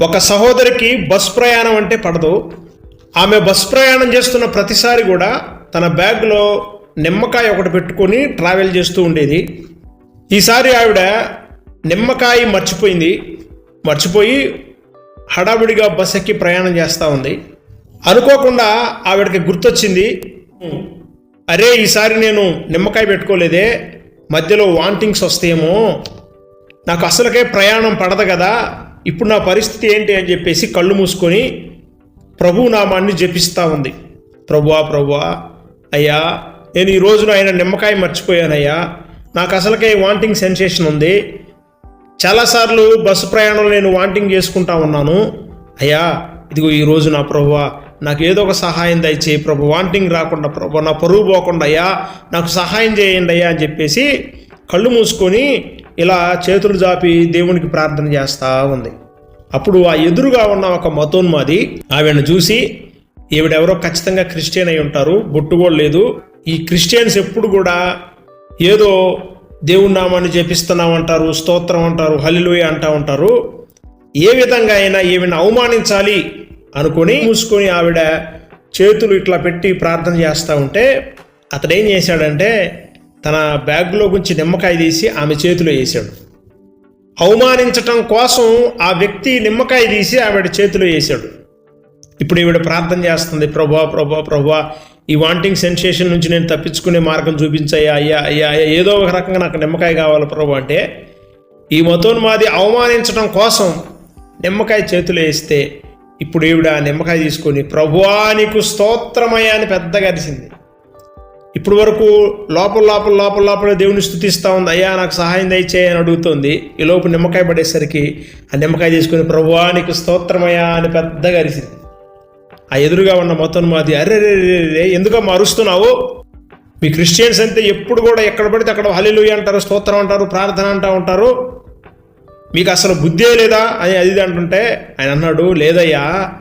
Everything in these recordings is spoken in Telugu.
ఒక సహోదరికి బస్ ప్రయాణం అంటే పడదు. ఆమె బస్ ప్రయాణం చేస్తున్న ప్రతిసారి కూడా తన బ్యాగ్లో నిమ్మకాయ ఒకటి పెట్టుకొని ట్రావెల్ చేస్తూ ఉండేది. ఈసారి ఆవిడ నిమ్మకాయ మర్చిపోయింది. మర్చిపోయి హడావిడిగా బస్ ఎక్కి ప్రయాణం చేస్తూ ఉంది. అనుకోకుండా ఆవిడకి గుర్తొచ్చింది. అరే ఈసారి నేను నిమ్మకాయ పెట్టుకోలేదే. మధ్యలో వాంటింగ్స్ వస్తాయేమో. నాకు అసలుకే ప్రయాణం పడదు కదా. ఇప్పుడు నా పరిస్థితి ఏంటి అని చెప్పేసి కళ్ళు మూసుకొని ప్రభు నామాన్ని జపిస్తూ ఉంది. ప్రభువా ప్రభువా అయ్యా నేను ఈ రోజున ఆయన నిమ్మకాయ మర్చిపోయానయ్యా. నాకు అసలుకే వాంటింగ్ సెన్సేషన్ ఉంది. చాలాసార్లు బస్సు ప్రయాణంలో నేను వాంటింగ్ చేసుకుంటా ఉన్నాను. అయ్యా ఇదిగో ఈ రోజు నా ప్రభువా నాకు ఏదో ఒక సహాయం దయచేయి. ప్రభు వాంటింగ్ రాకుండా ప్రభు నా పరువు పోకుండా అయ్యా నాకు సహాయం చేయండి అయ్యా అని చెప్పేసి కళ్ళు మూసుకొని ఇలా చేతులు జాపి దేవునికి ప్రార్థన చేస్తూ ఉంది. అప్పుడు ఆ ఎదురుగా ఉన్న ఒక మతోన్మాది ఆవిడను చూసి ఈవిడెవరో ఖచ్చితంగా క్రిస్టియన్ అయి ఉంటారు బొట్టు కూడా లేదు. ఈ క్రిస్టియన్స్ ఎప్పుడు కూడా ఏదో దేవుడి నామాన్ని జపిస్తున్నామంటారు స్తోత్రం అంటారు హలిలోయ అంటా ఉంటారు. ఏ విధంగా అయినా ఈమెను అవమానించాలి అనుకొని మూసుకొని ఆవిడ చేతులు ఇట్లా పెట్టి ప్రార్థన చేస్తూ ఉంటే అతడేం చేశాడంటే తన బ్యాగ్లో గురించి నిమ్మకాయ తీసి ఆమె చేతిలో వేసాడు అవమానించటం కోసం ఆ వ్యక్తి నిమ్మకాయ తీసి ఆవిడ చేతిలో వేసాడు ఇప్పుడు ఈవిడ ప్రార్థన చేస్తుంది ప్రభా ప్రభా ప్రభా ఈ వాంటింగ్ సెన్సేషన్ నుంచి నేను తప్పించుకునే మార్గం చూపించాయా? అయ్యా అయ్యా అయ్యా ఏదో ఒక రకంగా నాకు నిమ్మకాయ కావాలి ప్రభు అంటే ఈ మతోన్మాది అవమానించడం కోసం నిమ్మకాయ చేతులు వేస్తే ఇప్పుడు ఈవిడ నిమ్మకాయ తీసుకొని ప్రభువానికి స్తోత్రమయ్యా అని పెద్దగా అరిసింది. ఇప్పుడు వరకు లోపల లోపల లోపల లోపల దేవుని స్థుతిస్తూ ఉంది. అయ్యా నాకు సహాయం దయచేయి అని అడుగుతుంది. ఈ లోపు నిమ్మకాయ పడేసరికి ఆ నిమ్మకాయ తీసుకుని ప్రభువా నీకు స్తోత్రమయ్యా అని పెద్దగా అరిసింది. ఆ ఎదురుగా ఉన్న మొత్తం మాది అరే రే రే ఎందుకమ్మా అరుస్తున్నావు? మీ క్రిస్టియన్స్ అంతే ఎప్పుడు కూడా ఎక్కడ పడితే అక్కడ హలిలుయ అంటారు స్తోత్రం అంటారు ప్రార్థన అంటూ ఉంటారు. మీకు అసలు బుద్ధే లేదా? అని అది ఇది అంటుంటే ఆయన అన్నాడు లేదయ్యా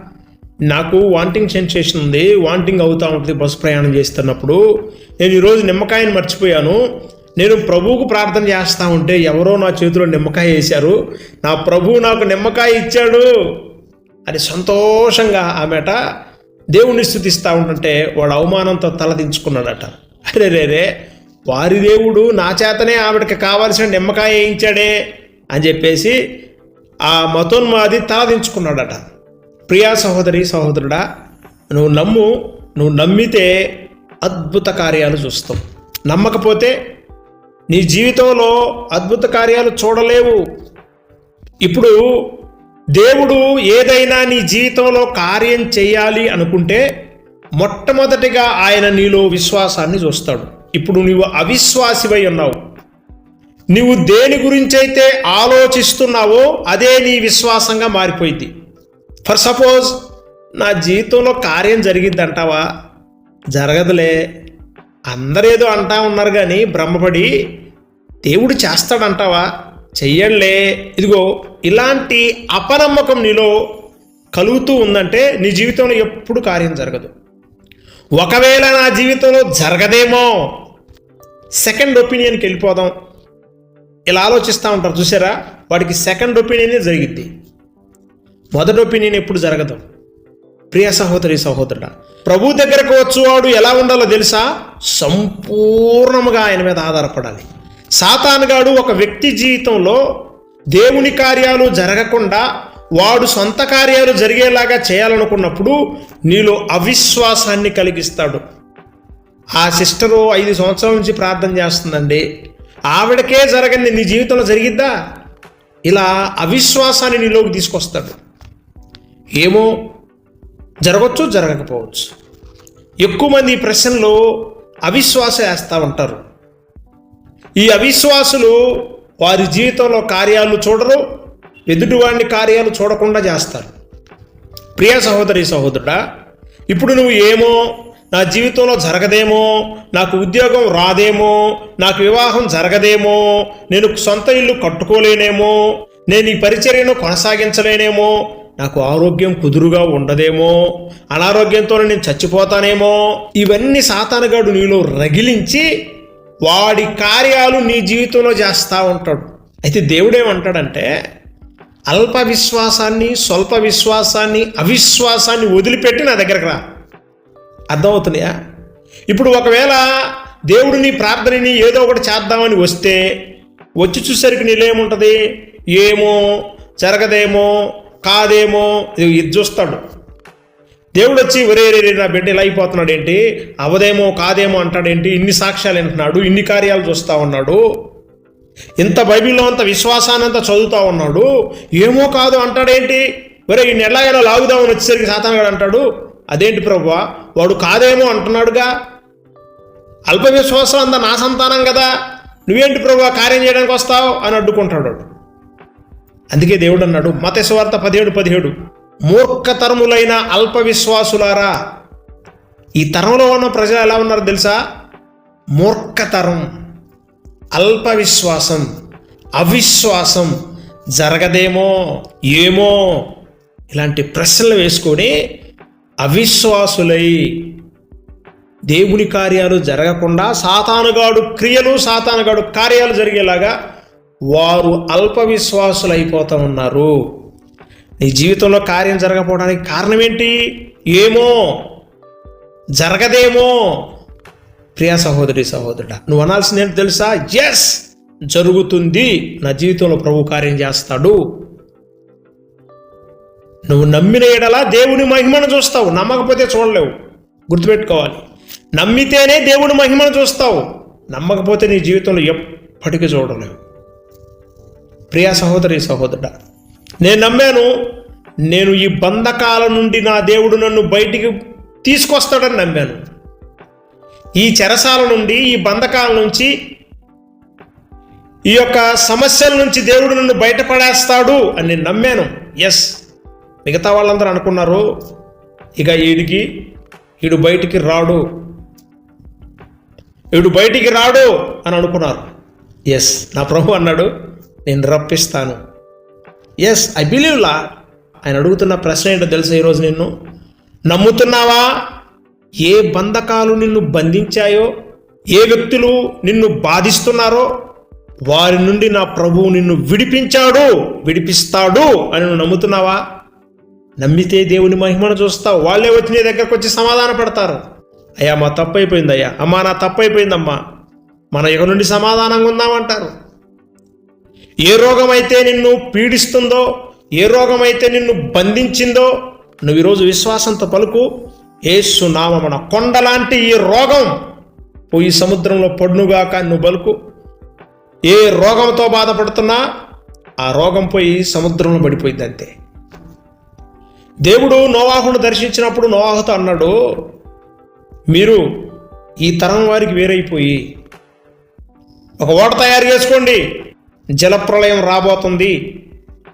నాకు వాంటింగ్ సెన్సేషన్ ఉంది వాంటింగ్ అవుతూ ఉంటుంది బస్సు ప్రయాణం చేస్తున్నప్పుడు. నేను ఈరోజు నిమ్మకాయని మర్చిపోయాను. నేను ప్రభువుకు ప్రార్థన చేస్తూ ఉంటే ఎవరో నా చేతిలో నిమ్మకాయ వేశారు. నా ప్రభువు నాకు నిమ్మకాయ ఇచ్చాడు. అని సంతోషంగా ఆమెట దేవుణ్ణి స్థుతిస్తూ ఉంటుంటే వాడు అవమానంతో తలదించుకున్నాడట అరే రే రే వారి దేవుడు నా చేతనే ఆవిడకి కావాల్సిన నిమ్మకాయ వేయించాడే అని చెప్పేసి ఆ మతోన్మాది తలదించుకున్నాడట ప్రియా సహోదరి సహోదరుడా నువ్వు నమ్ము నువ్వు నమ్మితే అద్భుత కార్యాలు చూస్తావు నమ్మకపోతే నీ జీవితంలో అద్భుత కార్యాలు చూడలేవు. ఇప్పుడు దేవుడు ఏదైనా నీ జీవితంలో కార్యం చేయాలి అనుకుంటే మొట్టమొదటిగా ఆయన నీలో విశ్వాసాన్ని చూస్తాడు. ఇప్పుడు నువ్వు అవిశ్వాసివై ఉన్నావు. నీవు దేని గురించైతే ఆలోచిస్తున్నావో అదే నీ విశ్వాసంగా మారిపోయింది. ఫర్ సపోజ్ నా జీవితంలో కార్యం జరిగిద్ది అంటావా జరగదులే. అందరేదో అంటా ఉన్నారు కానీ బ్రహ్మపడి దేవుడు చేస్తాడంటావా? చెయ్యండిలే. ఇదిగో ఇలాంటి అపనమ్మకం నీలో కలుగుతూ ఉందంటే నీ జీవితంలో ఎప్పుడు కార్యం జరగదు. ఒకవేళ నా జీవితంలో జరగదేమో. సెకండ్ ఒపీనియన్కి వెళ్ళిపోదాం. ఇలా ఆలోచిస్తూ ఉంటారు. చూసారా? వాడికి సెకండ్ ఒపీనియనే జరిగిద్ది. మొదటి ఒపీనియన్ ఎప్పుడు జరగదు. ప్రియ సహోదరి సహోదరుడ ప్రభు దగ్గరకు వచ్చేవాడు ఎలా ఉండాలో తెలుసా? సంపూర్ణముగా ఆయన మీద ఆధారపడాలి. సాతానుగాడు ఒక వ్యక్తి జీవితంలో దేవుని కార్యాలు జరగకుండా వాడు సొంత కార్యాలు జరిగేలాగా చేయాలనుకున్నప్పుడు నీలో అవిశ్వాసాన్ని కలిగిస్తాడు. ఆ సిస్టరు ఐదు సంవత్సరాల నుంచి ప్రార్థన చేస్తుందండి. ఆవిడకే జరగని నీ జీవితంలో జరిగిద్దా? ఇలా అవిశ్వాసాన్ని నీలోకి తీసుకొస్తాడు. ఏమో జరగచ్చు జరగకపోవచ్చు. ఎక్కువ మంది ఈ ప్రశ్నలో అవిశ్వాస వేస్తూ ఉంటారు. ఈ అవిశ్వాసులు వారి జీవితంలో కార్యాలు చూడరు ఎదుటివాడిని కార్యాలు చూడకుండా చేస్తారు. ప్రియ సహోదరి సహోదరుడా ఇప్పుడు నువ్వు ఏమో నా జీవితంలో జరగదేమో నాకు ఉద్యోగం రాదేమో నాకు వివాహం జరగదేమో నేను సొంత ఇల్లు కట్టుకోలేనేమో నేను ఈ పరిచర్యను కొనసాగించలేనేమో నాకు ఆరోగ్యం కుదురుగా ఉండదేమో అనారోగ్యంతో నేను చచ్చిపోతానేమో. ఇవన్నీ సాతానగాడు నీలో రగిలించి వాడి కార్యాలు నీ జీవితంలో చేస్తూ ఉంటాడు. అయితే దేవుడేమంటాడంటే అల్ప విశ్వాసాన్ని స్వల్ప విశ్వాసాన్ని అవిశ్వాసాన్ని వదిలిపెట్టి నా దగ్గరకు రా. అర్థమవుతున్నాయా? ఇప్పుడు ఒకవేళ దేవుడిని ప్రార్థనని ఏదో ఒకటి చేద్దామని వస్తే వచ్చి చూసరికి నీలేముంటుంది? ఏమో జరగదేమో కాదేమో? ఇది చూస్తాడు. దేవుడు వచ్చి ఒరే రే నా బిడ్డ ఇలా అయిపోతున్నాడు ఏంటి అవదేమో కాదేమో అంటాడేంటి? ఇన్ని సాక్ష్యాలు వింటున్నాడు ఇన్ని కార్యాలు చూస్తా ఉన్నాడు. ఇంత బైబిల్లో అంత విశ్వాసాన్ని అంతా చదువుతా ఉన్నాడు. ఏమో కాదు అంటాడేంటి? ఒరే నెల ఎలాగైనా లాగుదామని వచ్చేసరికి సాతానగాడు అంటాడు. అదేంటి ప్రభువా? వాడు కాదేమో అంటున్నాడుగా. అల్ప విశ్వాసం అంతా నా సంతానం కదా. నువ్వేంటి ప్రభు కార్యం చేయడానికి వస్తావు? అని అడ్డుకుంటాడు అందుకే దేవుడు అన్నాడు మతస్వార్త పదిహేడు పదిహేడు. మూర్ఖతరములైన అల్ప విశ్వాసులారా ఈ తరంలో ఉన్న ప్రజలు ఎలా ఉన్నారో తెలుసా? మూర్ఖతరం అల్ప విశ్వాసం అవిశ్వాసం జరగదేమో ఏమో ఇలాంటి ప్రశ్నలు వేసుకొని అవిశ్వాసులై దేవుని కార్యాలు జరగకుండా సాతానుగాడు క్రియలు సాతానుగాడు కార్యాలు జరిగేలాగా వారు అల్ప విశ్వాసులు అయిపోతూ ఉన్నారు. నీ జీవితంలో కార్యం జరగకపోవడానికి కారణం ఏంటి ఏమో? జరగదేమో? ప్రియా సహోదరి సహోదరుడా నువ్వు అనాల్సింది ఏంటి తెలుసా? ఎస్ జరుగుతుంది. నా జీవితంలో ప్రభు కార్యం చేస్తాడు. నువ్వు నమ్మిన ఎడలా దేవుని మహిమను చూస్తావు. నమ్మకపోతే చూడలేవు. గుర్తుపెట్టుకోవాలి. నమ్మితేనే దేవుని మహిమను చూస్తావు. నమ్మకపోతే నీ జీవితంలో ఎప్పటికీ చూడలేవు. ప్రియా సహోదరి సహోదరుడ నేను నమ్మాను నేను ఈ బంధకాల నుండి నా దేవుడు నన్ను బయటికి తీసుకొస్తాడని నమ్మాను. ఈ చెరసాల నుండి ఈ బంధకాల నుంచి ఈ యొక్క సమస్యల నుంచి దేవుడు నన్ను బయటపడేస్తాడు అని నేను నమ్మాను. ఎస్ మిగతా వాళ్ళందరూ అనుకున్నారు ఇక వీడికి వీడు బయటికి రాడు. వీడు బయటికి రాడు అని అనుకున్నారు. ఎస్ నా ప్రభు అన్నాడు నేను రప్పిస్తాను. Yes I believe law. ఆయన అడుగుతున్న ప్రశ్న ఏంటో తెలుసా ఈరోజు నిన్ను? నమ్ముతున్నావా? ఏ బంధకాలు నిన్ను బంధించాయో? ఏ వ్యక్తులు నిన్ను బాధిస్తున్నారో? వారి నుండి నా ప్రభువు నిన్ను విడిపించాడు. విడిపిస్తాడు అని నువ్వు నమ్ముతున్నావా? నమ్మితే దేవుని మహిమను చూస్తావు. వాళ్ళే వచ్చి నీ దగ్గరకు వచ్చి సమాధాన పడతారు. అయ్యా మా తప్పు అయిపోయింది అయ్యా. అమ్మా నా తప్పు అయిపోయిందమ్మా. మన ఇక నుండి సమాధానంగా ఉందామంటారు. ఏ రోగమైతే నిన్ను పీడిస్తుందో ఏ రోగమైతే నిన్ను బంధించిందో నువ్వు ఈరోజు విశ్వాసంతో పలుకు ఏసు నామమున కొండలాంటి ఈ రోగం పోయి సముద్రంలో పడునుగాక నువ్వు బలుకు. ఏ రోగంతో బాధపడుతున్నా ఆ రోగం పోయి సముద్రంలో పడిపోయింది అంతే. దేవుడు నోవాహును దర్శించినప్పుడు నోవాహుతో అన్నాడు మీరు ఈ తరం వారికి వేరైపోయి ఒక ఓట తయారు చేసుకోండి. జలప్రళయం రాబోతుంది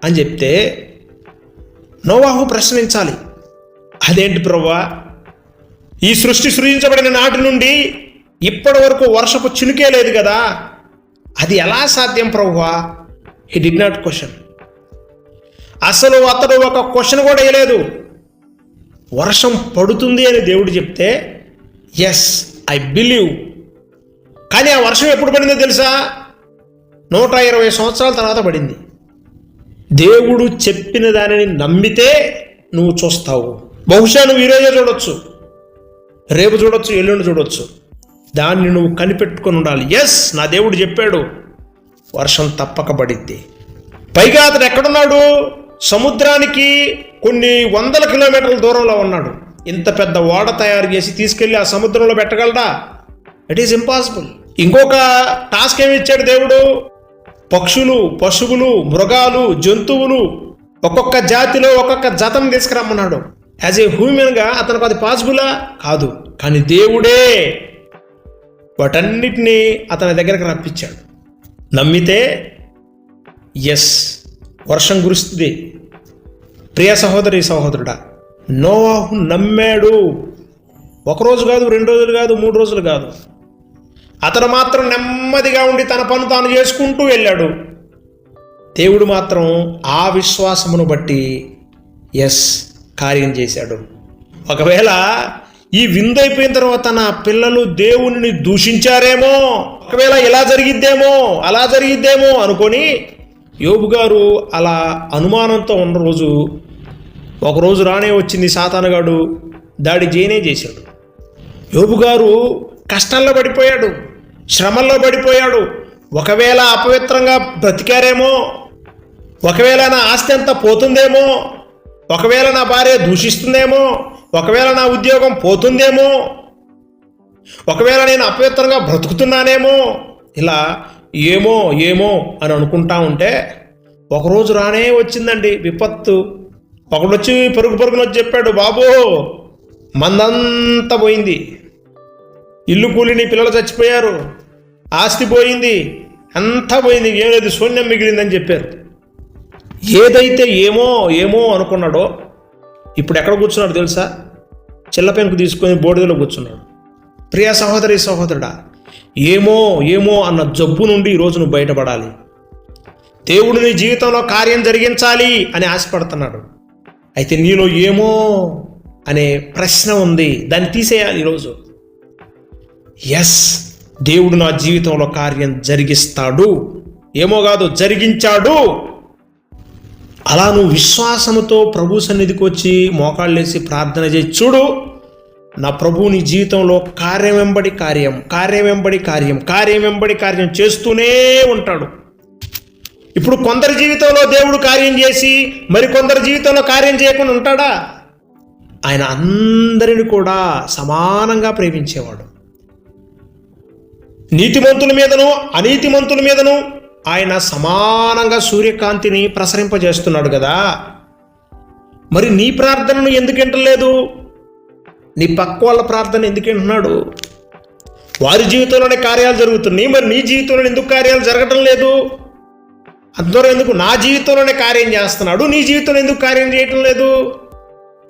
అని చెప్తే నోవాహు ప్రశ్నించాలి. అదేంటి ప్రవ్వా? ఈ సృష్టి సృజించబడిన నాటి నుండి ఇప్పటి వరకు వర్షపు చినుకే లేదు కదా. అది ఎలా సాధ్యం ప్రభువా హీ డి నాట్ క్వశ్చన్ అసలు అతడు ఒక క్వశ్చన్ కూడా వేయలేదు. వర్షం పడుతుంది అని దేవుడు చెప్తే ఎస్ ఐ బిలీవ్ కానీ ఆ వర్షం ఎప్పుడు పడిందో తెలుసా? నూట ఇరవై సంవత్సరాల తర్వాత పడింది. దేవుడు చెప్పిన దానిని నమ్మితే నువ్వు చూస్తావు. బహుశా నువ్వు ఈరోజే చూడొచ్చు. రేపు చూడొచ్చు ఎల్లుండి చూడొచ్చు. దాన్ని నువ్వు కనిపెట్టుకొని ఉండాలి. ఎస్ నా దేవుడు చెప్పాడు వర్షం తప్పక పడిద్ది. పైగా అతను ఎక్కడున్నాడు? సముద్రానికి కొన్ని వందల కిలోమీటర్ల దూరంలో ఉన్నాడు. ఇంత పెద్ద ఓడ తయారు చేసి తీసుకెళ్ళి ఆ సముద్రంలో పెట్టగలడా? ఇట్ ఈస్ ఇంపాసిబుల్ ఇంకొక టాస్క్ ఏమి ఇచ్చాడు దేవుడు? పక్షులు పశువులు మృగాలు జంతువులు ఒక్కొక్క జాతిలో ఒక్కొక్క జతం తీసుకురమ్మన్నాడు. యాజ్ ఏ హ్యూమన్గా అతనికి అది పాసిబులా కాదు. కానీ దేవుడే వాటన్నిటినీ అతని దగ్గరకు రప్పించాడు. నమ్మితే ఎస్ వర్షం కురుస్తుంది. ప్రియ సహోదరి సహోదరుడా నోవాహు నమ్మాడు. ఒకరోజు కాదు రెండు రోజులు కాదు మూడు రోజులు కాదు. అతను మాత్రం నెమ్మదిగా ఉండి తన పను తాను చేసుకుంటూ వెళ్ళాడు. దేవుడు మాత్రం ఆ విశ్వాసమును బట్టి ఎస్ కార్యం చేశాడు. ఒకవేళ ఈ విందైపోయిన తర్వాత నా పిల్లలు దేవుని దూషించారేమో ఒకవేళ ఇలా జరిగిద్దేమో అలా జరిగిద్దేమో అనుకొని యోబు గారు అలా అనుమానంతో ఉన్న రోజు ఒకరోజు రానే వచ్చింది సాతానగాడు దాడి చేయనే చేశాడు. యోబు గారు కష్టంలో పడిపోయాడు. శ్రమల్లో పడిపోయాడు. ఒకవేళ అపవిత్రంగా బ్రతికారేమో ఒకవేళ నా ఆస్తి అంతా పోతుందేమో ఒకవేళ నా భార్య దూషిస్తుందేమో ఒకవేళ నా ఉద్యోగం పోతుందేమో ఒకవేళ నేను అపవిత్రంగా బ్రతుకుతున్నానేమో ఇలా ఏమో ఏమో అని అనుకుంటా ఉంటే ఒకరోజు రానే వచ్చిందండి విపత్తు. ఒకడొచ్చి వచ్చి పరుగు పరుగునొచ్చి చెప్పాడు బాబు మందంతా పోయింది. ఇల్లు కూలిని పిల్లలు చచ్చిపోయారు. ఆస్తి పోయింది అంతా పోయింది ఏమేది శూన్యం మిగిలిందని చెప్పారు. ఏదైతే ఏమో ఏమో అనుకున్నాడో ఇప్పుడు ఎక్కడ కూర్చున్నాడు తెలుసా? చిల్లపెంకు తీసుకొని బోడిదలో కూర్చున్నాడు. ప్రియ సహోదరి సహోదరుడా ఏమో ఏమో అన్న జబ్బు నుండి ఈరోజు నువ్వు బయటపడాలి. దేవుడు నీ జీవితంలో కార్యం జరిగించాలి అని ఆశపడుతున్నాడు. అయితే నీలో ఏమో అనే ప్రశ్న ఉంది. దాన్ని తీసేయాలి ఈరోజు. ఎస్ దేవుడు నా జీవితంలో కార్యం జరిగిస్తాడు. ఏమో కాదు జరిగించాడు. అలా నువ్వు విశ్వాసముతో ప్రభు సన్నిధికి వచ్చి మోకాళ్ళేసి ప్రార్థన చేసి చూడు నా ప్రభు నీ జీవితంలో కార్యం వెంబడి కార్యం కార్యం వెంబడి కార్యం కార్యం వెంబడి కార్యం చేస్తూనే ఉంటాడు. ఇప్పుడు కొందరి జీవితంలో దేవుడు కార్యం చేసి మరి కొందరి జీవితంలో కార్యం చేయకుండా ఉంటాడా? ఆయన అందరిని కూడా సమానంగా ప్రేమించేవాడు. నీతిమంతుల మీదను అనీతిమంతుల మీదను ఆయన సమానంగా సూర్యకాంతిని ప్రసరింపజేస్తున్నాడు కదా. మరి నీ ప్రార్థనను ఎందుకు వింటలేదు? నీ పక్క వాళ్ళ ప్రార్థన ఎందుకు వింటున్నాడు? వారి జీవితంలోనే కార్యాలు జరుగుతున్నాయి. మరి నీ జీవితంలో ఎందుకు కార్యాలు జరగటం లేదు? అందరూ ఎందుకు నా జీవితంలోనే కార్యం చేస్తున్నాడు? నీ జీవితంలో ఎందుకు కార్యం చేయటం లేదు?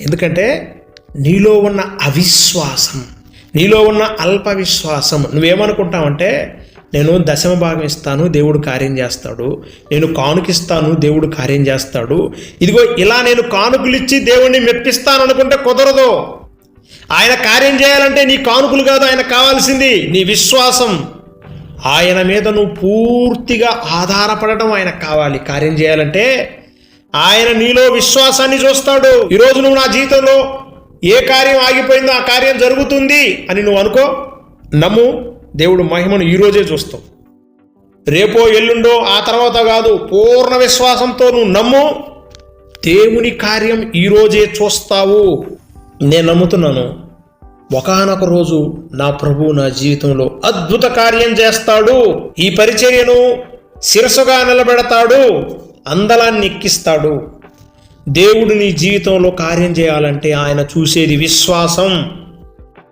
ఎందుకంటే నీలో ఉన్న అవిశ్వాసం నీలో ఉన్న అల్ప విశ్వాసం నువ్వేమనుకుంటావంటే నేను దశమ భాగం ఇస్తాను దేవుడు కార్యం చేస్తాడు. నేను కానుకిస్తాను దేవుడు కార్యం చేస్తాడు. ఇదిగో ఇలా నేను కానుకలు ఇచ్చి దేవుణ్ణి మెప్పిస్తాను అనుకుంటే కుదరదు. ఆయన కార్యం చేయాలంటే నీ కానుకలు కాదు ఆయన కావాల్సింది నీ విశ్వాసం. ఆయన మీద నువ్వు పూర్తిగా ఆధారపడటం ఆయన కావాలి. కార్యం చేయాలంటే ఆయన నీలో విశ్వాసాన్ని చూస్తాడు. ఈరోజు నువ్వు నా జీవితంలో ఏ కార్యం ఆగిపోయిందో ఆ కార్యం జరుగుతుంది అని నువ్వు అనుకో. నమ్ము దేవుడు మహిమను ఈరోజే చూస్తావు. రేపో ఎల్లుండో ఆ తర్వాత కాదు పూర్ణ విశ్వాసంతో నువ్వు నమ్ము దేవుని కార్యం ఈరోజే చూస్తావు. నేను నమ్ముతున్నాను ఒకనొక రోజు నా ప్రభు నా జీవితంలో అద్భుత కార్యం చేస్తాడు. ఈ పరిచర్యను శిరసుగా నిలబెడతాడు అందలాన్ని ఎక్కిస్తాడు. దేవుడు నీ జీవితంలో కార్యం చేయాలంటే ఆయన చూసేది విశ్వాసం.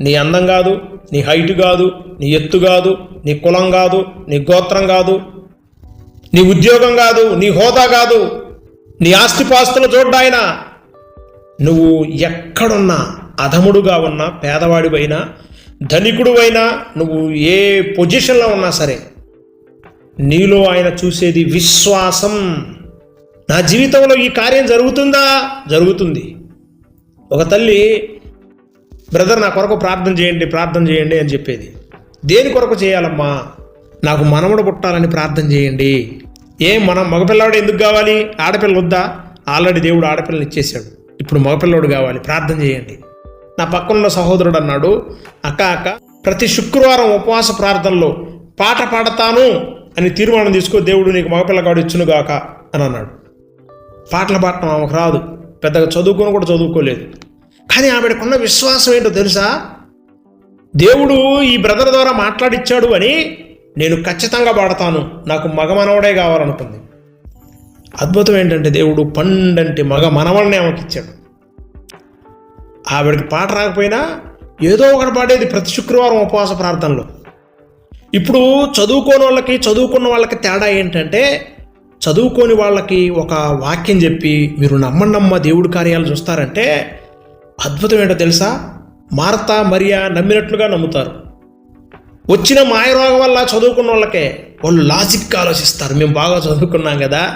నీ అందం కాదు నీ హైట్ కాదు నీ ఎత్తు కాదు నీ కులం కాదు నీ గోత్రం కాదు నీ ఉద్యోగం కాదు నీ హోదా కాదు నీ ఆస్తిపాస్తులు చూడ్డాయన నువ్వు ఎక్కడున్నా అధముడుగా ఉన్నా పేదవాడివైనా ధనికుడువైనా నువ్వు ఏ పొజిషన్లో ఉన్నా సరే నీలో ఆయన చూసేది విశ్వాసం. నా జీవితంలో ఈ కార్యం జరుగుతుందా? జరుగుతుంది. ఒక తల్లి బ్రదర్ నా కొరకు ప్రార్థన చేయండి ప్రార్థన చేయండి అని చెప్పేది. దేని కొరకు చేయాలమ్మా? నాకు మనముడు పుట్టాలని ప్రార్థన చేయండి. ఏం మనం మగపిల్లవాడు ఎందుకు కావాలి? ఆడపిల్ల వద్దా? ఆల్రెడీ దేవుడు ఆడపిల్లని ఇచ్చేశాడు. ఇప్పుడు మగపిల్లవాడు కావాలి. ప్రార్థన చేయండి. నా పక్కనున్న సహోదరుడు అన్నాడు అక్క అక్క ప్రతి శుక్రవారం ఉపవాస ప్రార్థనలో పాట పాడతాను అని తీర్మానం తీసుకో దేవుడు నీకు మగపిల్లగాడు ఇచ్చునుగాక అని అన్నాడు. పాటలు పాడటం ఆమెకు రాదు. పెద్దగా చదువుకొని కూడా చదువుకోలేదు. కానీ ఆవిడకున్న విశ్వాసం ఏంటో తెలుసా? దేవుడు ఈ బ్రదర్ ద్వారా మాట్లాడిచ్చాడు అని నేను ఖచ్చితంగా పాడతాను నాకు మగ మనవడే కావాలనుకుంది. అద్భుతం ఏంటంటే దేవుడు పండంటి మగ మనవడిని ఆమెకి ఇచ్చాడు. ఆవిడకి పాట రాకపోయినా ఏదో ఒకటి పాడేది ప్రతి శుక్రవారం ఉపవాస ప్రార్థనలో. ఇప్పుడు చదువుకోని వాళ్ళకి చదువుకున్న వాళ్ళకి తేడా ఏంటంటే చదువుకోని వాళ్ళకి ఒక వాక్యం చెప్పి మీరు నమ్మనమ్మ దేవుడి కార్యాలు చూస్తారంటే అద్భుతం ఏంటో తెలుసా? మార్తా మరియా నమ్మినట్లుగా నమ్ముతారు. వచ్చిన మాయరోగం వల్ల చదువుకున్న వాళ్ళకే వాళ్ళు లాజిక్గా ఆలోచిస్తారు. మేము బాగా చదువుకున్నాం కదా.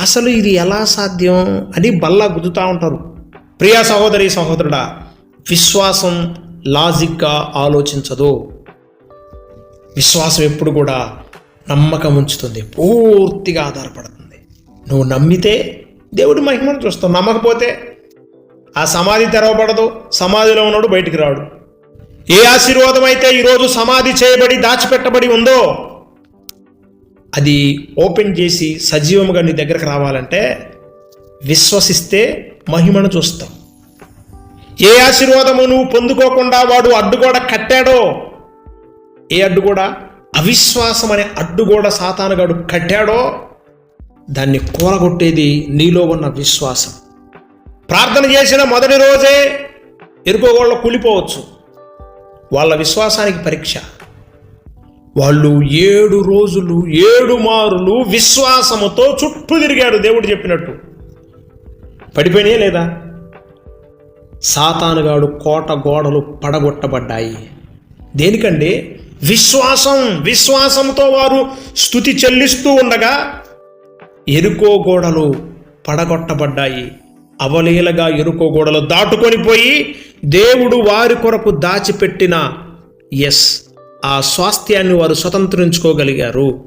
అసలు ఇది ఎలా సాధ్యం అని బల్లా గుద్దుతూ ఉంటారు. ప్రియా సహోదరి సహోదరుడా విశ్వాసం లాజిక్గా ఆలోచించదు. విశ్వాసం ఎప్పుడు కూడా నమ్మకం ఉంచుతుంది పూర్తిగా ఆధారపడుతుంది. నువ్వు నమ్మితే దేవుడి మహిమను చూస్తావు నమ్మకపోతే ఆ సమాధి తెరవబడదు సమాధిలో ఉన్నాడు బయటికి రాడు. ఏ ఆశీర్వాదం అయితే ఈరోజు సమాధి చేయబడి దాచిపెట్టబడి ఉందో అది ఓపెన్ చేసి సజీవముగా నీ దగ్గరకు రావాలంటే విశ్వసిస్తే మహిమను చూస్తావు. ఏ ఆశీర్వాదము నువ్వు పొందుకోకుండా వాడు అడ్డుగోడ కట్టాడో ఏ అడ్డుగోడ? అవిశ్వాసం అనే అడ్డుగోడ సాతానుగాడు కట్టాడో దాన్ని కూలగొట్టేది నీలో ఉన్న విశ్వాసం. ప్రార్థన చేసిన మొదటి రోజే ఎరుకోగోళ్ళ కూలిపోవచ్చు. వాళ్ళ విశ్వాసానికి పరీక్ష. వాళ్ళు ఏడు రోజులు ఏడు మారులు విశ్వాసముతో చుట్టూ తిరిగాడు దేవుడు చెప్పినట్టు. పడిపోయినాయే లేదా? సాతానుగాడు కోట గోడలు పడగొట్టబడ్డాయి. దేనికండి? విశ్వాసం విశ్వాసంతో వారు స్థుతి చెల్లిస్తూ ఉండగా ఎరుకో గోడలు పడగొట్టబడ్డాయి. అవలీలగా ఎరుకో గోడలు దాటుకొని పోయి దేవుడు వారి కొరకు దాచిపెట్టిన ఎస్ ఆ స్వాస్థ్యాన్ని వారు స్వతంత్రించుకోగలిగారు.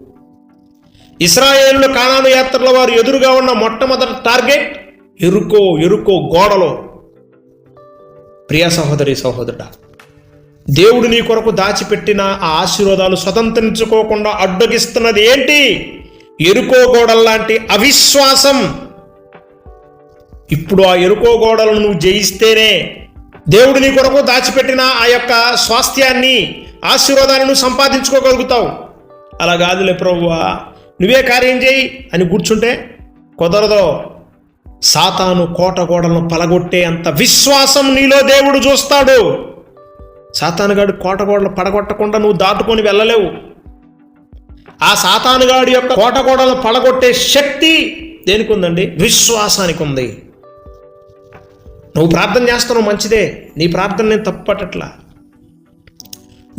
ఇస్రాయేలు కానాను యాత్రలో వారు ఎదురుగా ఉన్న మొట్టమొదటి టార్గెట్ ఎరుకో ఎరుకో గోడలో. ప్రియ సహోదరి సహోదరుడా దేవుడు నీ కొరకు దాచిపెట్టిన ఆ ఆశీర్వాదాలు స్వతంత్రించుకోకుండా అడ్డగిస్తున్నది ఏంటి? ఎరుకోగోడల్లాంటి అవిశ్వాసం. ఇప్పుడు ఆ ఎరుకో గోడలను నువ్వు జయిస్తేనే దేవుడు నీ కొరకు దాచిపెట్టిన ఆ యొక్క స్వాస్థ్యాన్ని ఆశీర్వాదాన్ని సంపాదించుకోగలుగుతావు. అలా కాదులే ప్రభువా నువ్వే కార్యం చేయి అని కూర్చుంటే కుదరదో. సాతాను కోట గోడలను పలగొట్టే అంత విశ్వాసం నీలో దేవుడు చూస్తాడు. సాతానుగాడు కోటగోడలు పడగొట్టకుండా నువ్వు దాటుకొని వెళ్ళలేవు. ఆ సాతానుగాడి యొక్క కోటగోడలు పడగొట్టే శక్తి దేనికి ఉందండి విశ్వాసానికి ఉంది నువ్వు ప్రార్థన చేస్తున్నావు మంచిదే. నీ ప్రార్థన నేను తప్పుపట్టట్లా.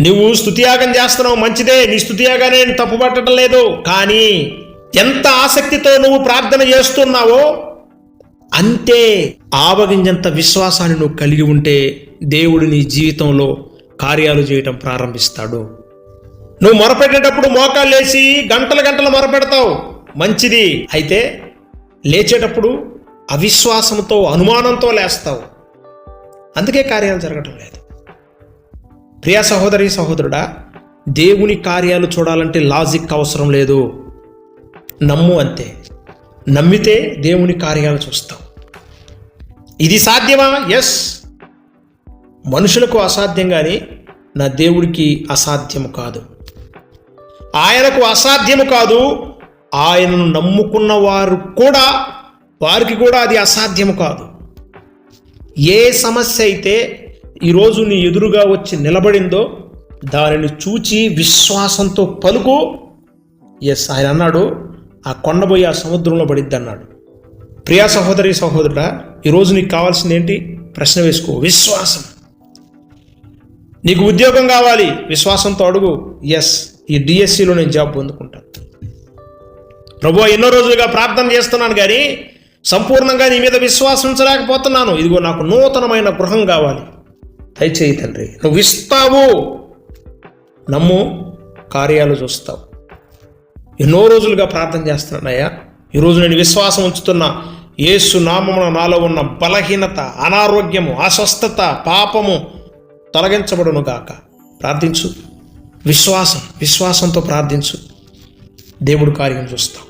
నువ్వు స్థుతియాగం చేస్తున్నావు మంచిదే. నీ స్థుతియాగానే నేను తప్పుపట్టడం లేదు. కానీ ఎంత ఆసక్తితో నువ్వు ప్రార్థన చేస్తున్నావో అంతే ఆవగింజంత విశ్వాసాన్ని నువ్వు కలిగి ఉంటే దేవుడు నీ జీవితంలో కార్యాలు చేయటం ప్రారంభిస్తాడు. నువ్వు మొరపెట్టేటప్పుడు మోకాలు లేచి గంటలు గంటలు మొరపెడతావు. మంచిది. అయితే లేచేటప్పుడు అవిశ్వాసంతో అనుమానంతో లేస్తావు. అందుకే కార్యాలు జరగటం లేదు. ప్రియ సహోదరి సహోదరుడా దేవుని కార్యాలు చూడాలంటే లాజిక్ అవసరం లేదు. నమ్ము అంతే. నమ్మితే దేవుని కార్యాలు చూస్తావు. ఇది సాధ్యమా? ఎస్ మనుషులకు అసాధ్యం కానీ నా దేవుడికి అసాధ్యము కాదు. ఆయనకు అసాధ్యము కాదు. ఆయనను నమ్ముకున్న వారు కూడా వారికి కూడా అది అసాధ్యము కాదు. ఏ సమస్య అయితే ఈరోజు నీ ఎదురుగా వచ్చి నిలబడిందో దానిని చూచి విశ్వాసంతో పలుకు. ఎస్ ఆయన అన్నాడు ఆ కొండబోయి ఆ సముద్రంలో పడిద్ది అన్నాడు ప్రియా సహోదరి సహోదరుడా ఈరోజు నీకు కావాల్సింది ఏంటి? ప్రశ్న వేసుకో. విశ్వాసం. నీకు ఉద్యోగం కావాలి. విశ్వాసంతో అడుగు. ఎస్ ఈ డిఎస్సిలో నేను జాబ్ పొందుకుంటాను ప్రభు ఎన్నో రోజులుగా ప్రార్థన చేస్తున్నాను కానీ సంపూర్ణంగా నీ మీద విశ్వాసించలేకపోతున్నాను. ఇదిగో నాకు నూతనమైన గృహం కావాలి. దయచేయి తండ్రి నువ్వు ఇస్తావు. నమ్ము కార్యాలు చూస్తావు. ఎన్నో రోజులుగా ప్రార్థన చేస్తున్నానయ్యా. ఈరోజు నేను విశ్వాసం ఉంచుతున్నా. ఏసు నామమున నాలో ఉన్న బలహీనత అనారోగ్యము అస్వస్థత పాపము తొలగించబడును గాక ప్రార్థించు. విశ్వాసం విశ్వాసంతో ప్రార్థించు. దేవుడు కార్యం చూస్తాం.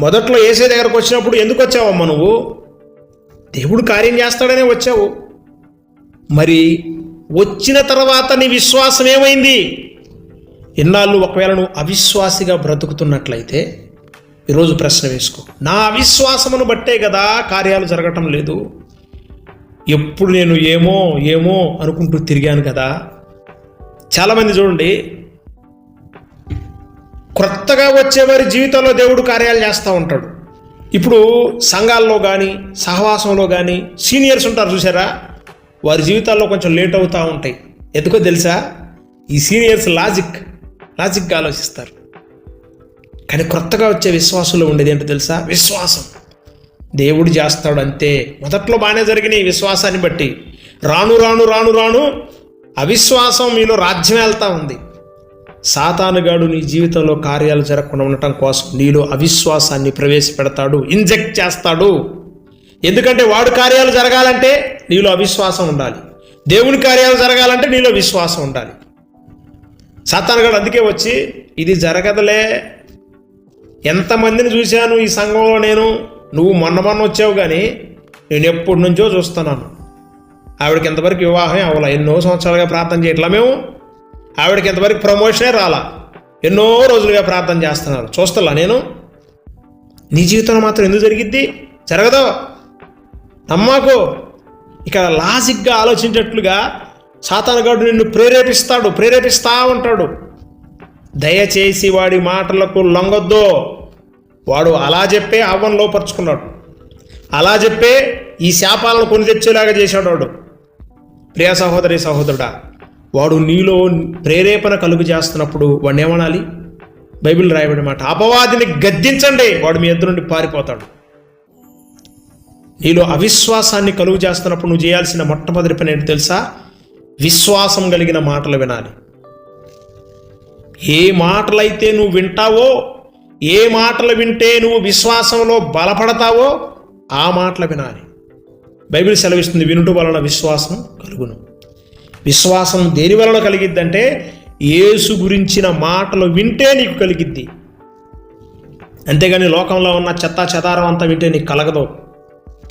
మొదట్లో ఏసే దగ్గరకు వచ్చినప్పుడు ఎందుకు వచ్చావమ్మా నువ్వు? దేవుడు కార్యం చేస్తాడనే వచ్చావు. మరి వచ్చిన తర్వాత నీ విశ్వాసం ఏమైంది ఇన్నాళ్ళు ఒకవేళ నువ్వు అవిశ్వాసిగా బ్రతుకుతున్నట్లయితే ఈరోజు ప్రశ్న వేసుకో. నా అవిశ్వాసమును బట్టే కదా కార్యాలు జరగటం లేదు. ఎప్పుడు నేను ఏమో ఏమో అనుకుంటూ తిరిగాను కదా. చాలామంది చూడండి క్రొత్తగా వచ్చేవారి జీవితంలో దేవుడు కార్యాలు చేస్తూ ఉంటాడు. ఇప్పుడు సంఘాల్లో కానీ సహవాసంలో కానీ సీనియర్స్ ఉంటారు చూసారా? వారి జీవితాల్లో కొంచెం లేట్ అవుతూ ఉంటాయి. ఎందుకో తెలుసా? ఈ సీనియర్స్ లాజిక్ లాజిక్గా ఆలోచిస్తారు. కానీ క్రొత్తగా వచ్చే విశ్వాసంలో ఉండేది ఏంటో తెలుసా? విశ్వాసం. దేవుడు చేస్తాడు అంతే మొదట్లో బాగానే జరిగినాయి ఈ విశ్వాసాన్ని బట్టి. రాను రాను రాను రాను అవిశ్వాసం మీలో రాజ్యం వెళ్తా ఉంది. సాతానుగాడు నీ జీవితంలో కార్యాలు జరగకుండా ఉండటం కోసం నీలో అవిశ్వాసాన్ని ప్రవేశపెడతాడు ఇంజెక్ట్ చేస్తాడు. ఎందుకంటే వాడు కార్యాలు జరగాలంటే నీలో అవిశ్వాసం ఉండాలి. దేవుని కార్యాలు జరగాలంటే నీలో విశ్వాసం ఉండాలి. సాతానుగాడు అందుకే వచ్చి ఇది జరగదులే ఎంతమందిని చూశాను ఈ సంఘంలో నేను? నువ్వు మొన్న మొన్న వచ్చావు కానీ నేను ఎప్పటి నుంచో చూస్తున్నాను. ఆవిడకి ఎంతవరకు వివాహమే అవ్వాల? ఎన్నో సంవత్సరాలుగా ప్రార్థన చేయట్లా మేము? ఆవిడకి ఎంతవరకు ప్రమోషనే రాలా? ఎన్నో రోజులుగా ప్రార్థన చేస్తున్నారు. చూస్తలా నేను? నీ జీవితంలో మాత్రం ఎందుకు జరిగిద్ది? జరగదు? నమ్మాకు. ఇక్కడ లాజిక్గా ఆలోచించేట్లుగా సాతానగాడు నిన్ను ప్రేరేపిస్తాడు ప్రేరేపిస్తా ఉంటాడు. దయచేసి వాడి మాటలకు లొంగొద్దు. వాడు అలా చెప్పే ఆవం లోపరుచుకున్నాడు. అలా చెప్పే ఈ శాపాలను కొని తెచ్చేలాగా చేశాడు వాడు. ప్రియ సహోదరి సహోదరుడా వాడు నీలో ప్రేరేపణ కలుగు చేస్తున్నప్పుడు వాడిని ఏమనాలి? బైబిల్ రాయబడి మాట అపవాదిని గద్దించండి వాడు మీ ఎదురు నుండి పారిపోతాడు. నీలో అవిశ్వాసాన్ని కలుగు చేస్తున్నప్పుడు నువ్వు చేయాల్సిన మొట్టమొదటి పని ఏంటి తెలుసా? విశ్వాసం కలిగిన మాటలు వినాలి. ఏ మాటలైతే నువ్వు వింటావో ఏ మాటలు వింటే నువ్వు విశ్వాసంలో బలపడతావో ఆ మాటలు వినాలి. బైబిల్ సెలవిస్తుంది వినుట వలన విశ్వాసం కలుగును. విశ్వాసం దేని వలన కలిగిద్దంటే యేసు గురించిన మాటలు వింటే నీకు కలిగిద్ది. అంతేగాని లోకంలో ఉన్న చెత్త చెదారం అంతా వింటే నీకు కలగదు.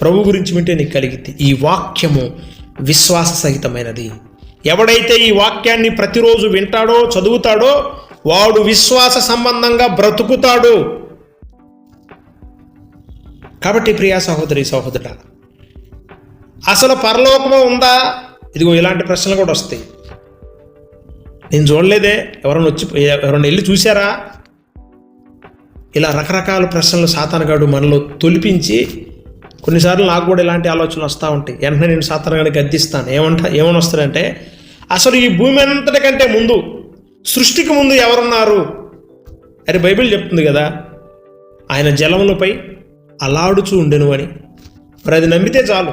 ప్రభు గురించి వింటే నీకు కలిగిద్ది. ఈ వాక్యము విశ్వాస సహితమైనది. ఎవడైతే ఈ వాక్యాన్ని ప్రతిరోజు వింటాడో చదువుతాడో వాడు విశ్వాస సంబంధంగా బ్రతుకుతాడు. కాబట్టి ప్రియా సహోదరి సహోదరుడ అసలు పరలోకము ఉందా? ఇదిగో ఇలాంటి ప్రశ్నలు కూడా వస్తాయి. నేను చూడలేదే. ఎవరైనా వచ్చి ఎవరైనా వెళ్ళి చూసారా ఇలా రకరకాల ప్రశ్నలు సాతానగాడు మనలో తొలిపించి కొన్నిసార్లు నాకు కూడా ఇలాంటి ఆలోచనలు వస్తూ ఉంటాయి. వెంటనే నేను సాతానగాడికి గద్దిస్తాను. ఏమంటా ఏమని వస్తారంటే అసలు ఈ భూమి అంతటికంటే ముందు సృష్టికి ముందు ఎవరున్నారు? అరే బైబిల్ చెప్తుంది కదా ఆయన జలములపై అలాడుచూ ఉండెను అని. మరి అది నమ్మితే చాలు.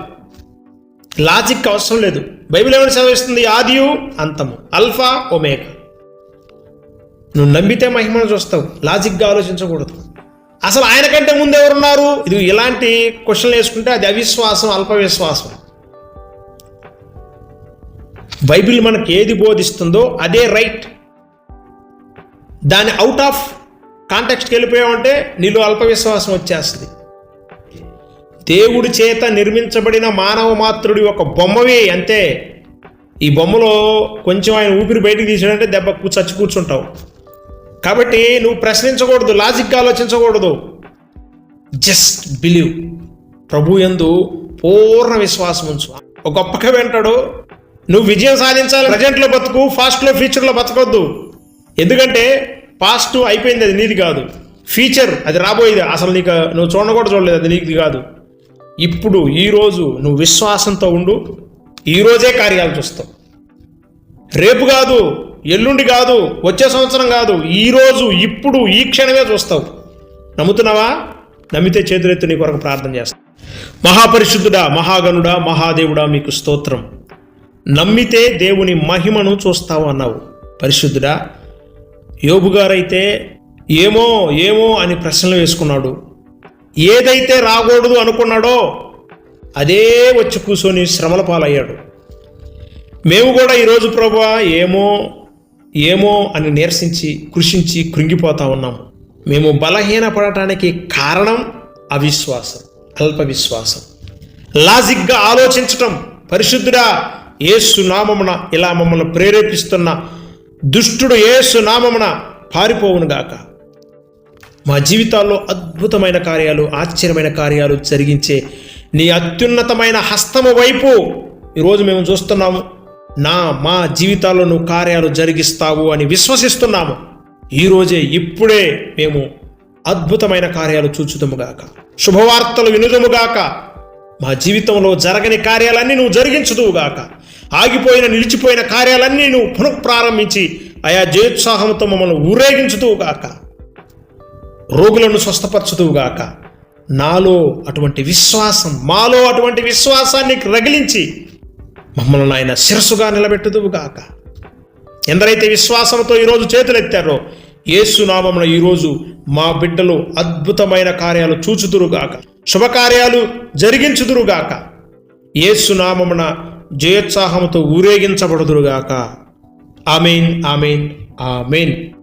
లాజిక్ అవసరం లేదు. బైబిల్ ఏమైనా చదివిస్తుంది? ఆదియు అంతము. Alpha omega. నువ్వు నమ్మితే మహిమను చూస్తావు. లాజిక్గా ఆలోచించకూడదు. అసలు ఆయన కంటే ముందు ఎవరున్నారు? ఇది ఇలాంటి క్వశ్చన్లు వేసుకుంటే అది అవిశ్వాసం అల్పవిశ్వాసం. బైబిల్ మనకి ఏది బోధిస్తుందో అదే రైట్. దాన్ని అవుట్ ఆఫ్ కాంటెక్స్ట్కి వెళ్ళిపోయామంటే నీలో అల్ప విశ్వాసం వచ్చేస్తుంది. దేవుడి చేత నిర్మించబడిన మానవ మాత్రుడి ఒక బొమ్మవి అంతే. ఈ బొమ్మలో కొంచెం ఆయన ఊపిరి బయటికి తీసాడంటే దెబ్బ చచ్చి కూర్చుంటావు. కాబట్టి నువ్వు ప్రశ్నించకూడదు లాజిక్గా ఆలోచించకూడదు. జస్ట్ బిలీవ్ ప్రభు ఎందు పూర్ణ విశ్వాసం ఉంచు. ఒక గొప్పగా వింటాడు నువ్వు విజయం సాధించాలి ప్రజెంట్లో బతుకు ఫాస్ట్లో ఫ్యూచర్లో బతకొద్దు. ఎందుకంటే పాస్ట్ అయిపోయింది అది నీది కాదు. ఫ్యూచర్ అది రాబోయేది. అసలు నీకు నువ్వు చూడను కూడా చూడలేదు అది నీది కాదు. ఇప్పుడు ఈరోజు నువ్వు విశ్వాసంతో ఉండు ఈరోజే కార్యాలు చూస్తావు. రేపు కాదు ఎల్లుండి కాదు వచ్చే సంవత్సరం కాదు ఈరోజు ఇప్పుడు ఈ క్షణమే చూస్తావు. నమ్ముతున్నావా? నమ్మితే చేతులెత్తి నీ కొరకు ప్రార్థన చేస్తా. మహాపరిశుద్ధుడా మహాగణుడా మహాదేవుడా మీకు స్తోత్రం. నమ్మితే దేవుని మహిమను చూస్తావు అన్నావు. పరిశుద్ధుడా యోబు గారైతే ఏమో ఏమో అని ప్రశ్నలు వేసుకున్నాడు. ఏదైతే రాకూడదు అనుకున్నాడో అదే వచ్చి కూర్చొని శ్రమల పాలయ్యాడు. మేము కూడా ఈరోజు ప్రభా ఏమో ఏమో అని నీరసించి కృషించి కృంగిపోతా ఉన్నాము మేము బలహీన పడటానికి కారణం అవిశ్వాసం అల్ప విశ్వాసం లాజిక్గా ఆలోచించటం పరిశుద్ధుడా ఏసు నామమున ఇలా మమ్మల్ని ప్రేరేపిస్తున్న దుష్టుడు ఏసు నామమున పారిపోవునుగాక మా జీవితాల్లో అద్భుతమైన కార్యాలు ఆశ్చర్యమైన కార్యాలు జరిగించే నీ అత్యున్నతమైన హస్తము వైపు ఈరోజు మేము చూస్తున్నాము. నా మా జీవితాల్లో నువ్వు కార్యాలు జరిగిస్తావు అని విశ్వసిస్తున్నాము. ఈరోజే ఇప్పుడే మేము అద్భుతమైన కార్యాలు చూచుదముగాక శుభవార్తలు వినుదముగాక మా జీవితంలో జరగని కార్యాలన్నీ నువ్వు జరిగించుదువుగాక ఆగిపోయిన నిలిచిపోయిన కార్యాలన్నీ నువ్వు పునఃప్రారంభించి ఆయా జయోత్సాహంతో మమ్మల్ని ఊరేగించుతూగాక రోగులను స్వస్థపరచుతూగాక నాలో అటువంటి విశ్వాసం మాలో అటువంటి విశ్వాసాన్ని రగిలించి మమ్మల్ని ఆయన శిరస్సుగా నిలబెట్టుదువుగాక. ఎందరైతే విశ్వాసంతో ఈరోజు చేతులెత్తారో ఏసునామమున ఈరోజు మా బిడ్డలు అద్భుతమైన కార్యాలు చూచుదురుగాక. శుభకార్యాలు జరిగించుదురుగాక. ఏసునామమున జయోత్సాహముతో ఊరేగించబడుదురుగాక. Amen amen amen.